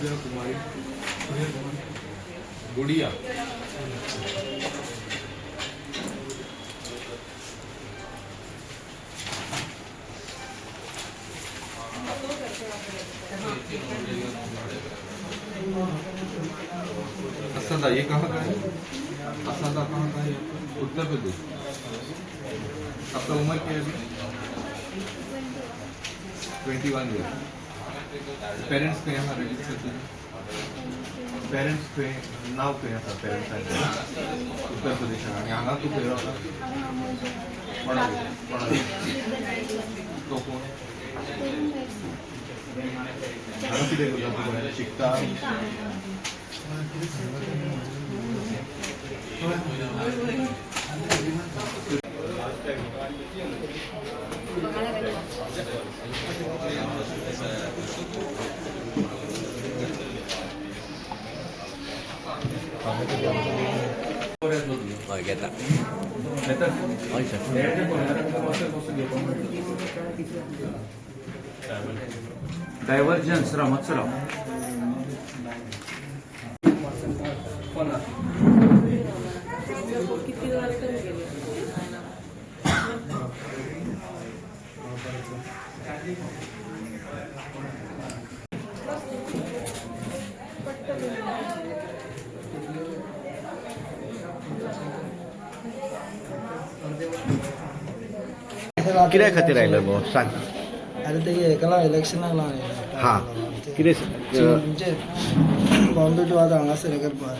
कुमारी गुड़िया असदा ये कहाँ का है? असदा कहाँ का है? उत्तर प्रदेश। आपका उम्र क्या है ट्वेंटी वन ईयर पेरेंट्स पे यहाँ रजिस्टर थे पेरेंट्स पे नाव पे आता पेरेंट्स उत्तर प्रदेश आणि हांगा तू खंय रावता कोणा कोणा तो कोण हांगा कितें करता तूं गोंयांत शिकता हय घेता हय सर डायव्हर्जन्स रामोत्सराव कित्याक खातीर आयलो गो सांग. अरे ते हेका इलेक्शनाक लागले हां. कितें म्हणजे बाउंड्री वाद हांगासर हे करपा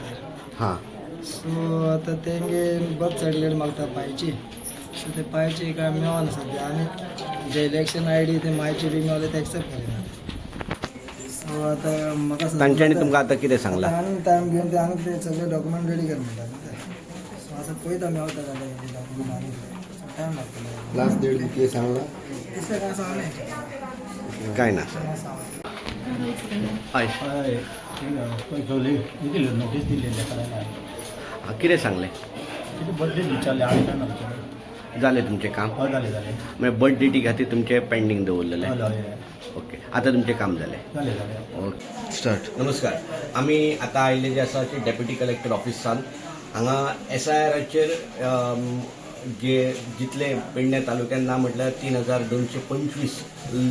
हां. सो आतां तेंगे बस सर्टिफिकेट मागता पायची सो ते पायची काय मेळना सद्या आनी जे इलेक्शन आय डी ते मायची बी मेळले ते एक्सेप्ट करिना सो आतां म्हाका तांच्यांनी तुमकां आतां कितें सांगलां? आतां आनीक टायम घेवन ते आनीक ते सगळे डॉक्युमेंट रेडी कर म्हणटा सो आतां पळयता मेळटा जाल्यार डॉक्युमेंट आनीक टायम लागतलो लास्ट डेट किती सांगला? दिसता काय सांगले कांय ना. हय पयसोले दिले नोटीस दिलेले करायला हां, कितें सांगलें? किती बर्थडे विचारले आमचे जालें तुमचें काम? हय जाले जाले मागीर बर्थ डेटी खातीर तुमचें पेंडींग दवरलेलें हय हय ओके आतां तुमचें काम जालें जाले जाले ओके. स्टार्ट नमस्कार. आमी आतां आयिल्ले जे आसा ते डेप्युटी कलेक्टर ऑफिसान हांगा एस आय आराचेर जे जितले पेडणे तालुक्यान ना म्हटल्यार तीन हजार दोनशे पंचवीस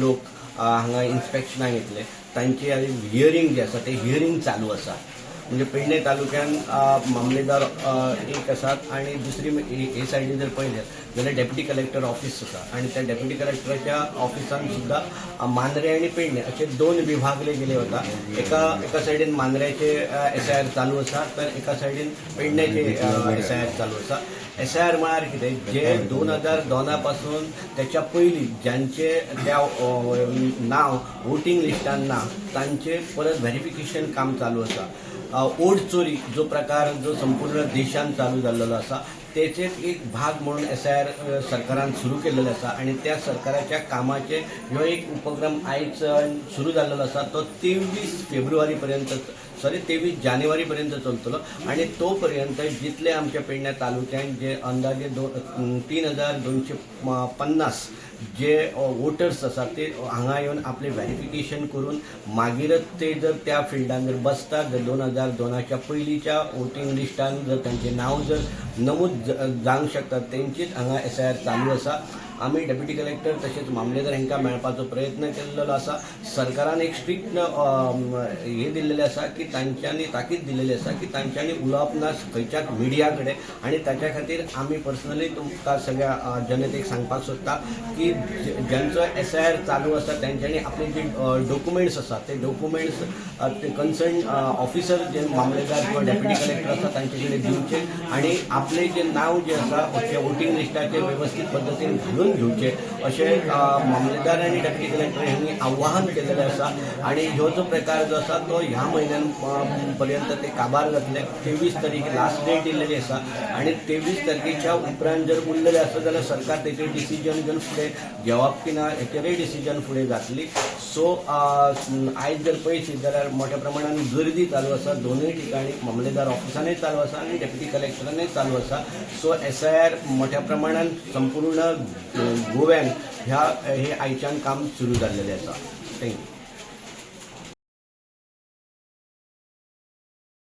लोक हांगा इन्स्पेक्शनाक येतले तांचे हियरींग जे आसा ते हियरींग चालू आसा म्हणजे पेडणे तालुक्यान मामलेदार एक आसात आणि दुसरी हे- हे सायडीन जर पळयलें जाल्यार डेप्युटी कलेक्टर ऑफिस आसा आणि त्या डेप्युटी कलेक्टराच्या ऑफिसान सुद्दां मांद्रे आणि पेडणे असे दोन विभागले गेले वता एका एका सायडीन मांद्र्याचे एस आय आर चालू आसा तर एका सायडीन पेडण्याचे एस आय आर चालू आसा एस आय आर म्हळ्यार कितें जे दोन हजार दोना पासून त्याच्या पयलीं ज्यांचे त्या नाव वोटींग लिस्टान ना तांचे परत व्हेरिफिकेशन काम चालू आसा ओढ चोरी जो प्रकार जो संपूर्ण देशात चालू जाल्लेलो आसा तेचेच एक भाग म्हणून एस आय आर सरकारान सुरू केलेलो आसा आणि त्या सरकाराच्या कामाचे ह्यो एक उपक्रम आयज सुरू जाल्लेलो आसा तो तेवीस फेब्रुवारी पर्यंत सॉरी तेवीस जानेवारी पर्यंत चलतलो. आणि तोपर्यंत जितले आमच्या पेडण्या तालुक्यात जे अंदाजे दोन तीन हजार दोनशे पन्नास जे वोटर्स आसात ते हांगा येवन आपले व्हेरिफिकेशन करून मागीरच ते जर त्या फिल्डान जर बसतात जर दोन हजार दोनाच्या पयलींच्या वोटींग लिस्टान जर तांचें नांव जर नमूद जावंक शकतात तेंचीच हांगा एस आय आर चालू आसा आमी डेप्युटी कलेक्टर तशेंच मामलेदार हांकां मेळपाचो प्रयत्न केल्लो आसा सरकारान एक स्ट्रिक्ट हे दिल्लेलें आसा की तांच्यांनी ताकीद दिलेली आसा की तांच्यांनी उलोवप ना खंयच्याच मिडिया कडेन आनी ताच्या खातीर आमी पर्सनली तुमकां सगळ्या जनतेक सांगपाक सोदता की ज- ज्यांचो एस आय आर चालू आसा तेंच्यांनी आपले जे डॉक्युमेंट्स आसा ते डॉक्युमेंट्स ते कन्सर्न ऑफिसर जे मामलेदार किंवा डेप्युटी कलेक्टर आसा तांचे कडेन दिवचे आनी आपले जे नांव जे आसा ते वोटींग लिस्टाचेर वेवस्थीत पद्दतीन घालून घेवचे अशें अ, मामलेदार आनी डेप्युटी कलेक्टर हांणी आव्हान केलेलें आसा आनी ह्यो जो प्रकार जो आसा तो ह्या म्हयन्यान पर्यंत ते काबार जातले तेवीस तारीख लास्ट डेट दिलेली आसा आनी तेवीस तारखेच्या उपरांत जर उरलेले आसा जाल्यार सरकार तेचे डिसिजन घेवन फुडें घेवप की ना हेचेरय डिसिजन फुडें जातली सो आयज जर पळयशीत जाल्यार मोठ्या प्रमाणान गर्दी चालू आसा दोनूय ठिकाणी मामलेदार ऑफिसानूय चालू आसा आनी डेप्युटी कलेक्टरानूय चालू आसा सो एस आय आर मोठ्या प्रमाणान संपूर्ण गोव्यान ह्या हे आयच्यान काम सुरू जाल्लेलें आसा थँक्यू